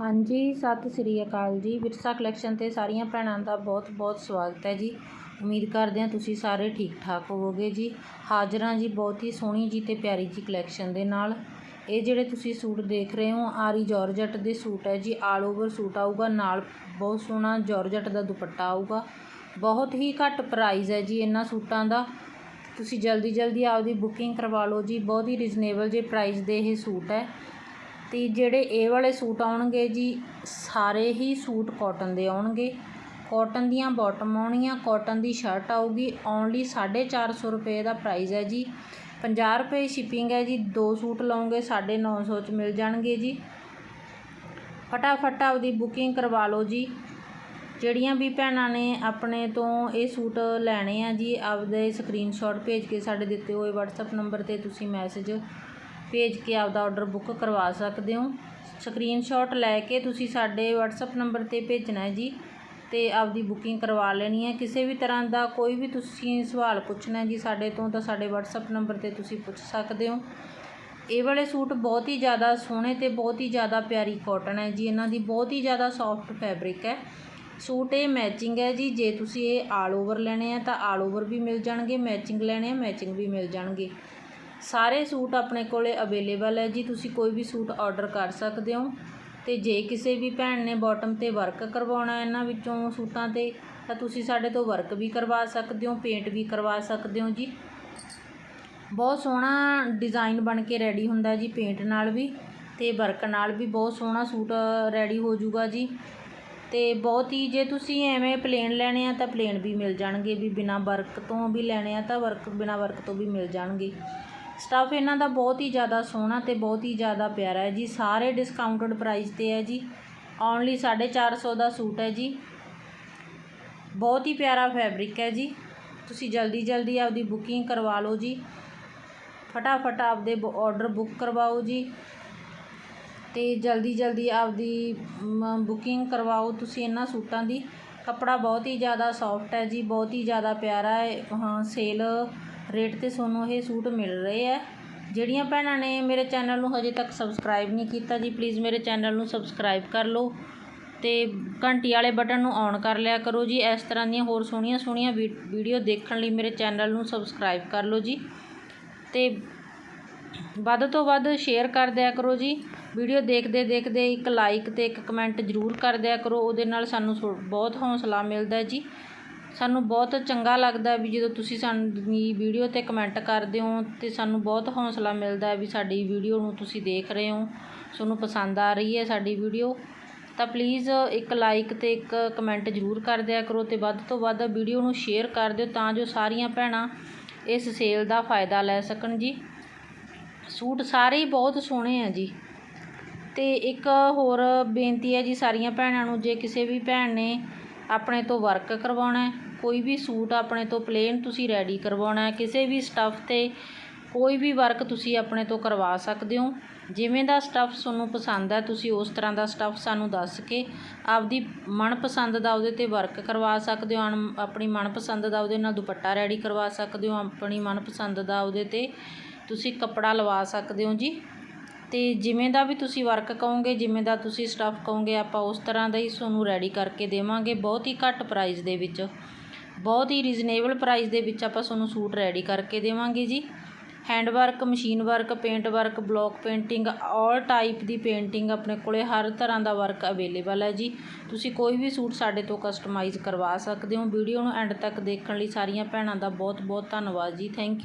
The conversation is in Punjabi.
ਹਾਂਜੀ, ਸਤਿ ਸ੍ਰੀ ਅਕਾਲ ਜੀ। ਵਿਰਸਾ ਕਲੈਕਸ਼ਨ ਤੇ ਸਾਰੀਆਂ ਭੈਣਾਂ ਦਾ ਬਹੁਤ ਬਹੁਤ ਸਵਾਗਤ ਹੈ ਜੀ। ਉਮੀਦ ਕਰਦੇ ਹਾਂ ਤੁਸੀਂ ਸਾਰੇ ਠੀਕ ਠਾਕ ਹੋਵੋਗੇ ਜੀ। ਹਾਜ਼ਰਾਂ ਜੀ ਬਹੁਤ ਹੀ ਸੋਹਣੀ ਜੀ ਤੇ ਪਿਆਰੀ ਜੀ ਕਲੈਕਸ਼ਨ ਦੇ ਨਾਲ। ਇਹ ਜਿਹੜੇ ਤੁਸੀਂ ਸੂਟ ਦੇਖ ਰਹੇ ਹੋ, ਆਰੀ ਜਾਰਜਟ ਦੇ ਸੂਟ ਹੈ ਜੀ। ਆਲ ਓਵਰ ਸੂਟ ਆਊਗਾ, ਨਾਲ ਬਹੁਤ ਸੋਹਣਾ ਜਾਰਜਟ ਦਾ ਦੁਪੱਟਾ ਆਊਗਾ। ਬਹੁਤ ਹੀ ਘੱਟ ਪ੍ਰਾਈਸ ਹੈ ਜੀ ਇਹਨਾਂ ਸੂਟਾਂ ਦਾ। ਤੁਸੀਂ ਜਲਦੀ ਜਲਦੀ ਆਪਦੀ ਬੁਕਿੰਗ ਕਰਵਾ ਲਓ ਜੀ। ਬਹੁਤ ਹੀ ਰੀਜ਼ਨੇਬਲ ਜੇ ਪ੍ਰਾਈਸ ਦੇ ਇਹ ਸੂਟ ਹੈ। ਅਤੇ ਜਿਹੜੇ ਇਹ ਵਾਲੇ ਸੂਟ ਆਉਣਗੇ ਜੀ, ਸਾਰੇ ਹੀ ਸੂਟ ਕਾਟਨ ਦੇ ਆਉਣਗੇ। ਕਾਟਨ ਦੀਆਂ ਬਾਟਮ ਆਉਣੀਆਂ ਕਾਟਨ ਦੀ ਸ਼ਰਟ ਆਊਗੀ। ਓਨਲੀ 450 ਰੁਪਏ ਦਾ ਪ੍ਰਾਈਸ ਹੈ ਜੀ। 50 ਰੁਪਏ ਸ਼ਿਪਿੰਗ ਹੈ ਜੀ। ਦੋ ਸੂਟ ਲਓਗੇ 950 ਚ ਮਿਲ ਜਾਣਗੇ ਜੀ। ਫਟਾਫਟ ਆਪਦੀ ਬੁਕਿੰਗ ਕਰਵਾ ਲਓ ਜੀ। ਜਿਹੜੀਆਂ ਵੀ ਭੈਣਾਂ ਨੇ ਆਪਣੇ ਤੋਂ ਇਹ ਸੂਟ ਲੈਣੇ ਆ ਜੀ, ਆਪਦੇ ਸਕਰੀਨਸ਼ਾਟ ਭੇਜ ਕੇ ਸਾਡੇ ਦਿੱਤੇ ਹੋਏ WhatsApp ਨੰਬਰ ਤੇ ਤੁਸੀਂ ਮੈਸੇਜ ਭੇਜ ਕੇ ਆਪਦਾ ਆਰਡਰ ਬੁੱਕ ਕਰਵਾ ਸਕਦੇ ਹੋ। ਸਕਰੀਨਸ਼ਾਟ ਲੈ ਕੇ ਤੁਸੀਂ ਸਾਡੇ WhatsApp ਨੰਬਰ ਤੇ ਭੇਜਣਾ ਹੈ ਜੀ ਤੇ ਆਪਦੀ ਬੁਕਿੰਗ ਕਰਵਾ ਲੈਣੀ ਹੈ। ਕਿਸੇ ਵੀ ਤਰ੍ਹਾਂ ਦਾ ਕੋਈ ਵੀ ਤੁਸੀਂ ਸਵਾਲ ਪੁੱਛਣਾ ਜੀ ਸਾਡੇ ਤੋਂ ਤਾਂ ਸਾਡੇ WhatsApp ਨੰਬਰ ਤੇ ਤੁਸੀਂ ਪੁੱਛ ਸਕਦੇ ਹੋ। ਇਹ ਵਾਲੇ ਸੂਟ ਬਹੁਤ ਹੀ ਜ਼ਿਆਦਾ ਸੋਹਣੇ ਤੇ ਬਹੁਤ ਹੀ ਜ਼ਿਆਦਾ ਪਿਆਰੀ ਕਾਟਨ ਹੈ ਜੀ। ਇਹਨਾਂ ਦੀ ਬਹੁਤ ਹੀ ਜ਼ਿਆਦਾ ਸੌਫਟ ਫੈਬਰਿਕ ਹੈ। ਸੂਟ ਇਹ ਮੈਚਿੰਗ ਹੈ ਜੀ। ਜੇ ਤੁਸੀਂ ਇਹ ਆਲ ਓਵਰ ਲੈਣੇ ਆ ਤਾਂ ਆਲ ਓਵਰ ਵੀ ਮਿਲ ਜਾਣਗੇ ਮੈਚਿੰਗ ਲੈਣੇ ਆ ਮੈਚਿੰਗ ਵੀ ਮਿਲ ਜਾਣਗੇ। ਸਾਰੇ ਸੂਟ ਆਪਣੇ ਕੋਲੇ ਅਵੇਲੇਬਲ ਹੈ ਜੀ, ਤੁਸੀਂ ਕੋਈ ਵੀ ਸੂਟ ਆਰਡਰ ਕਰ ਸਕਦੇ ਹੋ। ਤੇ ਜੇ ਕਿਸੇ ਵੀ ਭੈਣ ਨੇ ਬਾਟਮ ਤੇ ਵਰਕ ਕਰਵਾਉਣਾ ਇਹਨਾਂ ਵਿੱਚੋਂ ਸੂਟਾਂ ਤੇ, ਤਾਂ ਤੁਸੀਂ ਸਾਡੇ ਤੋਂ ਵਰਕ ਵੀ ਕਰਵਾ ਸਕਦੇ ਹੋ ਪੇਂਟ ਵੀ ਕਰਵਾ ਸਕਦੇ ਹੋ ਜੀ। ਬਹੁਤ ਸੋਹਣਾ ਡਿਜ਼ਾਈਨ ਬਣ ਕੇ ਰੈਡੀ ਹੁੰਦਾ ਜੀ ਪੇਂਟ ਨਾਲ ਵੀ, ਤੇ ਵਰਕ ਨਾਲ ਵੀ ਬਹੁਤ ਸੋਹਣਾ ਸੂਟ ਰੈਡੀ ਹੋ ਜਾਊਗਾ ਜੀ। ਤੇ ਬਹੁਤ ਹੀ ਜੇ ਤੁਸੀਂ ਐਵੇਂ ਪਲੇਨ ਲੈਣੇ ਆ, ਤਾਂ ਪਲੇਨ ਵੀ ਮਿਲ ਜਾਣਗੇ ਵੀ ਬਿਨਾ ਵਰਕ ਤੋਂ ਵੀ ਲੈਣੇ ਆ, ਤਾਂ ਵਰਕ ਬਿਨਾ ਵਰਕ ਤੋਂ ਵੀ ਮਿਲ ਜਾਣਗੇ। ਸਟੱਫ ਇਹਨਾਂ ਦਾ ਬਹੁਤ ਹੀ ਜ਼ਿਆਦਾ ਸੋਹਣਾ ਤੇ ਬਹੁਤ ਹੀ ਜ਼ਿਆਦਾ ਪਿਆਰਾ ਹੈ ਜੀ। ਸਾਰੇ ਡਿਸਕਾਊਂਟਡ ਪ੍ਰਾਈਸ ਤੇ ਹੈ ਜੀ। ਓਨਲੀ 450 ਦਾ ਸੂਟ ਹੈ ਜੀ। ਬਹੁਤ ਹੀ ਪਿਆਰਾ ਫੈਬਰਿਕ ਹੈ ਜੀ। ਤੁਸੀਂ ਜਲਦੀ ਜਲਦੀ ਆਪਦੀ ਬੁਕਿੰਗ ਕਰਵਾ ਲਓ ਜੀ। ਫਟਾਫਟ ਆਪਦੇ ਆਰਡਰ ਬੁੱਕ ਕਰਵਾਓ ਜੀ। ਤੇ ਜਲਦੀ ਜਲਦੀ ਆਪਦੀ ਬੁਕਿੰਗ ਕਰਵਾਓ ਤੁਸੀਂ ਇਹਨਾਂ ਸੂਟਾਂ ਦੀ। ਕੱਪੜਾ ਬਹੁਤ ਹੀ ਜ਼ਿਆਦਾ ਸੌਫਟ ਹੈ ਜੀ। ਬਹੁਤ ਹੀ ਜ਼ਿਆਦਾ ਪਿਆਰਾ ਹੈ। ਹਾਂ ਸੇਲ ਰੇਟ ਤੇ ਤੁਹਾਨੂੰ ਇਹ ਸੂਟ ਮਿਲ ਰਹੇ ਆ। ਜਿਹੜੀਆਂ ਭੈਣਾਂ ਨੇ ਮੇਰੇ ਚੈਨਲ ਨੂੰ ਹਜੇ ਤੱਕ ਸਬਸਕ੍ਰਾਈਬ ਨਹੀਂ ਕੀਤਾ ਜੀ ਪਲੀਜ਼ ਮੇਰੇ ਚੈਨਲ ਨੂੰ ਸਬਸਕ੍ਰਾਈਬ ਕਰ ਲਓ ਤੇ ਘੰਟੀ ਵਾਲੇ ਬਟਨ ਨੂੰ ਔਨ ਕਰ ਲਿਆ ਕਰੋ ਜੀ। ਇਸ ਤਰ੍ਹਾਂ ਦੀਆਂ ਹੋਰ ਸੋਹਣੀਆਂ ਸੋਹਣੀਆਂ ਵੀਡੀਓ ਦੇਖਣ ਲਈ ਮੇਰੇ ਚੈਨਲ ਨੂੰ ਸਬਸਕ੍ਰਾਈਬ ਕਰ ਲਓ ਜੀ। ਤੇ ਵੱਧ ਤੋਂ ਵੱਧ ਸ਼ੇਅਰ ਕਰ ਦਿਆ ਕਰੋ ਜੀ। ਵੀਡੀਓ ਦੇਖਦੇ ਦੇਖਦੇ ਇੱਕ ਲਾਈਕ ਤੇ ਇੱਕ ਕਮੈਂਟ ਜ਼ਰੂਰ ਕਰ ਦਿਆ ਕਰੋ। ਉਹਦੇ ਨਾਲ ਸਾਨੂੰ ਬਹੁਤ ਹੌਸਲਾ ਮਿਲਦਾ ਜੀ। ਸਾਨੂੰ ਬਹੁਤ ਚੰਗਾ ਲੱਗਦਾ ਵੀ ਜਦੋਂ ਤੁਸੀਂ ਸਾਡੀ ਵੀਡੀਓ ਤੇ ਕਮੈਂਟ ਕਰਦੇ ਹੋ ਤੇ ਸਾਨੂੰ ਬਹੁਤ ਹੌਂਸਲਾ ਮਿਲਦਾ ਵੀ ਸਾਡੀ ਵੀਡੀਓ ਨੂੰ ਤੁਸੀਂ ਦੇਖ ਰਹੇ ਹੋ, ਤੁਹਾਨੂੰ ਪਸੰਦ ਆ ਰਹੀ ਹੈ ਸਾਡੀ ਵੀਡੀਓ। ਤਾਂ ਪਲੀਜ਼ ਇੱਕ ਲਾਈਕ ਅਤੇ ਇੱਕ ਕਮੈਂਟ ਜ਼ਰੂਰ ਕਰ ਦਿਆ ਕਰੋ ਅਤੇ ਵੱਧ ਤੋਂ ਵੱਧ ਵੀਡੀਓ ਨੂੰ ਸ਼ੇਅਰ ਕਰ ਦਿਓ ਤਾਂ ਜੋ ਸਾਰੀਆਂ ਭੈਣਾਂ ਇਸ ਸੇਲ ਦਾ ਫਾਇਦਾ ਲੈ ਸਕਣ ਜੀ। ਸੂਟ ਸਾਰੇ ਹੀ ਬਹੁਤ ਸੋਹਣੇ ਆ ਜੀ। ਤੇ ਇੱਕ ਹੋਰ ਬੇਨਤੀ ਹੈ ਜੀ ਸਾਰੀਆਂ ਭੈਣਾਂ ਨੂੰ, ਜੇ ਕਿਸੇ ਵੀ ਭੈਣ ਨੇ ਆਪਣੇ ਤੋਂ ਵਰਕ ਕਰਵਾਉਣਾ ਕੋਈ ਵੀ ਸੂਟ ਆਪਣੇ ਤੋਂ ਪਲੇਨ ਤੁਸੀਂ ਰੈਡੀ ਕਰਵਾਉਣਾ ਕਿਸੇ ਵੀ ਸਟੱਫ ਤੇ ਕੋਈ ਵੀ ਵਰਕ ਤੁਸੀਂ ਆਪਣੇ ਤੋਂ ਕਰਵਾ ਸਕਦੇ ਹੋ। ਜਿਵੇਂ ਦਾ ਸਟੱਫ ਤੁਹਾਨੂੰ ਪਸੰਦ ਹੈ, ਤੁਸੀਂ ਉਸ ਤਰ੍ਹਾਂ ਦਾ ਸਟੱਫ ਸਾਨੂੰ ਦੱਸ ਕੇ ਆਪਦੀ ਮਨਪਸੰਦ ਦਾ ਉਹਦੇ ਤੇ ਵਰਕ ਕਰਵਾ ਸਕਦੇ ਹੋ ਆਪਣੀ ਮਨਪਸੰਦ ਦਾ ਉਹਦੇ ਨਾਲ ਦੁਪੱਟਾ ਰੈਡੀ ਕਰਵਾ ਸਕਦੇ ਹੋ, ਆਪਣੀ ਮਨਪਸੰਦ ਦਾ ਉਹਦੇ ਤੇ ਤੁਸੀਂ ਕੱਪੜਾ ਲਵਾ ਸਕਦੇ ਹੋ ਜੀ। ਤੇ ਜਿਵੇਂ ਦਾ ਵੀ ਤੁਸੀਂ ਵਰਕ ਕਹੋਗੇ, ਜਿਵੇਂ ਦਾ ਤੁਸੀਂ ਸਟੱਫ ਕਹੋਗੇ, ਆਪਾਂ ਉਸ ਤਰ੍ਹਾਂ ਦਾ ਹੀ ਤੁਹਾਨੂੰ ਰੈਡੀ ਕਰਕੇ ਦੇਵਾਂਗੇ, ਬਹੁਤ ਹੀ ਘੱਟ ਪ੍ਰਾਈਸ ਦੇ ਵਿੱਚ। ਬਹੁਤ ਹੀ ਰੀਜ਼ਨੇਬਲ ਪ੍ਰਾਈਸ ਦੇ ਵਿੱਚ ਆਪਾਂ ਤੁਹਾਨੂੰ ਸੂਟ ਰੈਡੀ ਕਰਕੇ ਦੇਵਾਂਗੇ ਜੀ। Hand work machine work paint work block painting all type ਦੀ ਪੇਂਟਿੰਗ ਆਪਣੇ ਕੋਲੇ ਹਰ ਤਰ੍ਹਾਂ ਦਾ ਵਰਕ ਅਵੇਲੇਬਲ ਹੈ ਜੀ। ਤੁਸੀਂ ਕੋਈ ਵੀ ਸੂਟ ਸਾਡੇ ਤੋਂ ਕਸਟਮਾਈਜ਼ ਕਰਵਾ ਸਕਦੇ ਹੋ। ਵੀਡੀਓ ਨੂੰ ਐਂਡ ਤੱਕ ਦੇਖਣ ਲਈ ਸਾਰੀਆਂ ਭੈਣਾਂ ਦਾ ਬਹੁਤ ਬਹੁਤ ਧੰਨਵਾਦ ਜੀ। Thank you